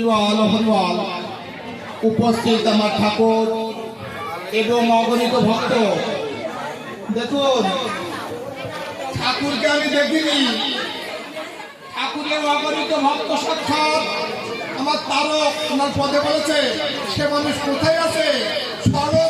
হরিবল হরিবল উপস্থিত আমার ঠাকুর এবং অগণিত ভক্ত। দেখুন, ঠাকুরকে আমি দেখিনি। ঠাকুরের অগণিত ভক্ত সাক্ষাৎ আমার তারক আমার পদে বলেছে, সে মানুষ কোথায় আছে? সর্বদলে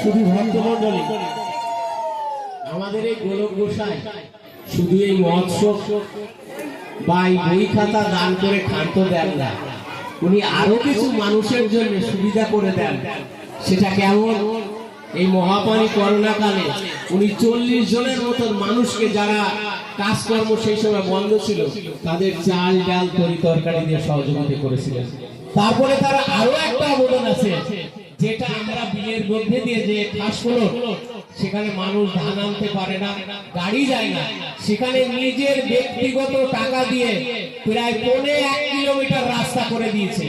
শুধু ভক্তমন্ডলী আমাদের এই গোলক গোসাই শুধু এই মৎস্য বা এই বই খাতা দান করে খাদ্য দেন না, উনি আরও কিছু মানুষের জন্য সুবিধা করে দেন। সেটা কেমন? এই মহামারী করোনা কালে উনি চল্লিশ জনের মতন মানুষকে যারা কাজকর্ম সেই সময় বন্ধ ছিল, তাদের চাল ডাল তরি তরকারি দিয়ে সহযোগিতা করেছিলেন। তারপরে তারা আরও একটা অবদান আছে। যেটা আমরা বিলের মধ্যে দিয়ে যে খাস করো সেখানে মানুষ ধান আনতে পারে না, গাড়ি যায় না। সেখানে নিজের ব্যক্তিগত টাকা দিয়ে প্রায় পৌনে এক কিলোমিটার রাস্তা করে দিয়েছে।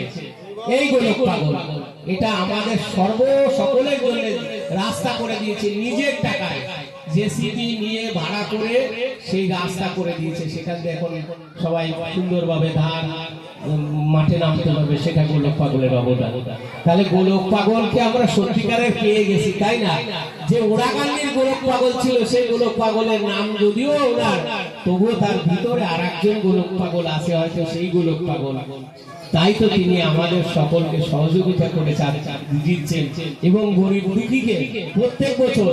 এই গোলক পাগল, এটা আমাদের সর্ব সকলের জন্য রাস্তা করে দিয়েছে নিজের টাকায়। জেসিবি নিয়ে ভাড়া করে সেই রাস্তা করে দিয়েছে। সেখান থেকে এখন সবাই সুন্দরভাবে ধান মাঠে নামতে পারবে সেটা গোলক পাগলের অবদান। তাহলে গোলক পাগলকে আমরা সত্যিকারের পেয়ে গেছি, তাই না? যে ওরাকান্দির গোলক পাগল ছিল, সেই গোলক পাগলের নাম যদিও ওনার, তবুও তার ভিতরে আর একজন গোলক পাগল আছে, হয়তো সেই গোলক পাগল। তাই তো তিনি আমাদের সকলকে সহযোগিতা করে দিচ্ছেন এবং গরিব দুঃখীকে প্রত্যেক বছর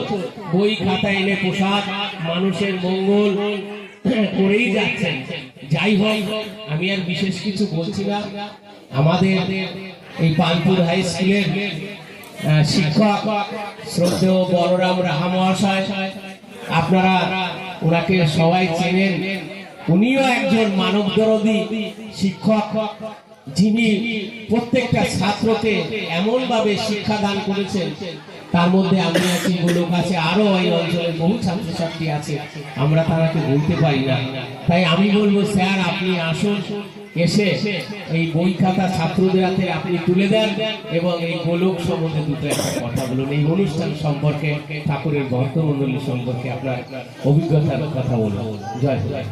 বই খাতা এনে পোশাক মানুষের মঙ্গল করেই যাচ্ছেন। যাই হোক, আমি আর বিশেষ কিছু বলছি না। আমাদের এই পানপুর হাই স্কুলের শিক্ষক শ্রদ্ধেয় বলরাম রাহা মহাশয়, আপনারা ওনাকে সবাই চেনেন। উনিও একজন মানব দরদি শিক্ষক, যিনি প্রত্যেকটা ছাত্রকে এমন ভাবে শিক্ষা দান করেছেন তার মধ্যে আমি আছি গোলক আছে, আরও এই অঞ্চলে বহু ছাত্রছাত্রী আছে। আমরা তারাকে বলতে পারি না। তাই আমি বলব, স্যার, আপনি আসুন, এসে এই বই খাতা ছাত্রদের হাতে আপনি তুলে দেন এবং এই গোলক সম্বন্ধে দুটো একটা কথা বলুন। এই অনুষ্ঠান সম্পর্কে, ঠাকুরের ভক্তমন্ডলী সম্পর্কে আপনার অভিজ্ঞতার কথা বলুন। জয় জয়